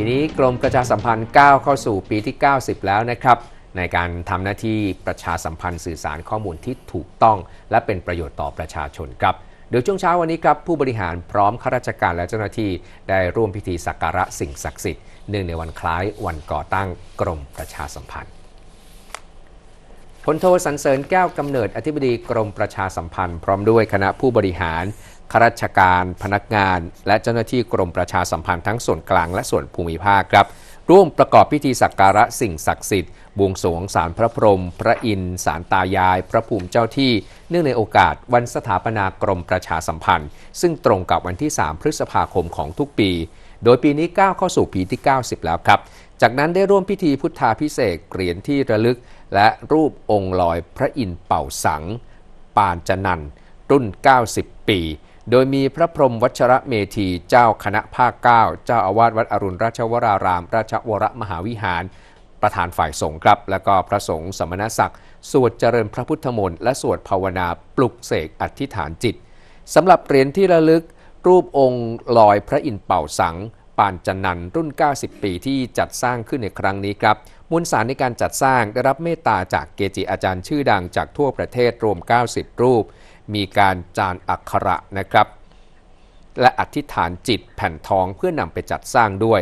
ปีนี้กรมประชาสัมพันธ์ก้าวเข้าสู่ปีที่ 90 แล้วนะครับในการทำหน้าที่ประชาสัมพันธ์สื่อสารข้อมูลที่ถูกต้อง และเป็นประโยชน์ต่อประชาชนครับเดี๋ยวช่วงเช้าวันนี้ครับผู้บริหารพร้อมข้าราชการและเจ้าหน้าที่ได้ร่วมพิธีสักการะสิ่งศักดิ์สิทธิ์เนื่องในวันคล้ายวันก่อตั้งกรมประชาสัมพันธ์ พลโทสันเสริญแก้วกำเนิดอธิบดีกรมประชาสัมพันธ์ พร้อมด้วยคณะผู้บริหารข้าราชการ พนักงาน และเจ้าหน้าที่กรมประชาสัมพันธ์ทั้งส่วนกลางและส่วนภูมิภาคครับ ร่วมประกอบพิธีสักการะสิ่งศักดิ์สิทธิ์บวงสรวงสารพระพรหมพระอินทร์สารตายาย พระภูมิเจ้าที่ เนื่องในโอกาสวันสถาปนากรมประชาสัมพันธ์ ซึ่งตรงกับวันที่ 3 พฤษภาคมของทุกปี โดยปีนี้ก้าวเข้าสู่ปีที่ 90 แล้วครับ จากนั้นได้ร่วมพิธีพุทธาพิเศษเหรียญที่ระลึก และรูปองค์ลอยพระอินทร์เป่าสัง ปานจนันท์รุ่น 90 ปี โดยมีพระพรหมวัชระเมธีเจ้าคณะภาค9เจ้าอาวาสวัดอรุณราชวราราม ราชวรมหาวิหาร ประธานฝ่ายสงฆ์ครับ และก็พระสงฆ์สมณศักดิ์ สวดเจริญพระพุทธมนต์และสวดภาวนาปลุกเสกอธิษฐานจิตสำหรับเหรียญที่ระลึก รูปองค์ลอยพระอินทร์เป่าสัง ปานจันนันรุ่น 90 ปีที่จัดสร้างขึ้นในครั้งนี้ครับมวลสารในการจัดสร้างได้รับเมตตาจากเกจิอาจารย์ชื่อดังจากทั่วประเทศรวม 90 รูป มีการจานอักขระนะครับ และอธิษฐานจิตแผ่นทองเพื่อนำไปจัดสร้างด้วย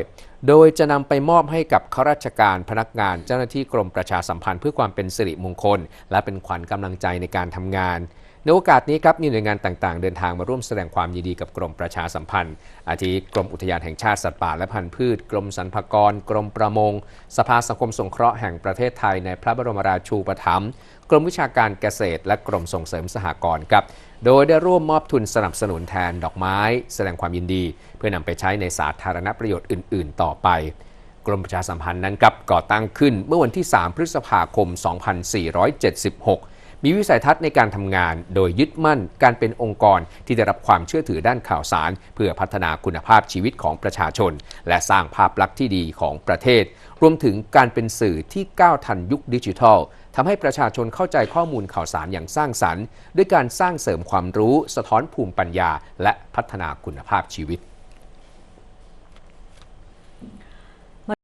โดยจะนำไปมอบให้กับข้าราชการพนักงานเจ้าหน้าที่กรมประชาสัมพันธ์เพื่อความเป็นสิริมงคล และเป็นขวัญกำลังใจในการทำงาน ในโอกาสนี้ครับมีหน่วยงานต่างๆ เดินทางมาร่วมแสดงความยินดีกับกรมประชาสัมพันธ์ อาทิกรมอุทยานแห่งชาติสัตว์ป่าและพันธุ์พืช กรมสรรพากร กรมประมง สภาสังคมสงเคราะห์แห่งประเทศไทยในพระบรมราชูปถัมภ์กรมวิชาการเกษตร และกรมส่งเสริมสหกรณ์ครับ โดยได้ร่วมมอบทุนสนับสนุนแทนดอกไม้ แสดงความยินดี เพื่อนำไปใช้ในสาธารณประโยชน์อื่น ๆ ต่อไปกรมประชาสัมพันธ์นั้นครับก่อตั้งขึ้นเมื่อวันที่ 3 พฤษภาคม 2476 มีวิสัยทัศน์ในการทำงาน โดยยึดมั่นการเป็นองค์กรที่ได้รับความเชื่อถือด้านข่าวสาร เพื่อพัฒนาคุณภาพชีวิตของประชาชน และสร้างภาพลักษณ์ที่ดีของประเทศ รวมถึงการเป็นสื่อที่ก้าวทันยุคดิจิทัลทำให้ประชาชนเข้าใจข้อมูลข่าวสารอย่างสร้างสรรค์ ด้วยการสร้างเสริมความรู้ สะท้อนภูมิปัญญา และพัฒนาคุณภาพชีวิต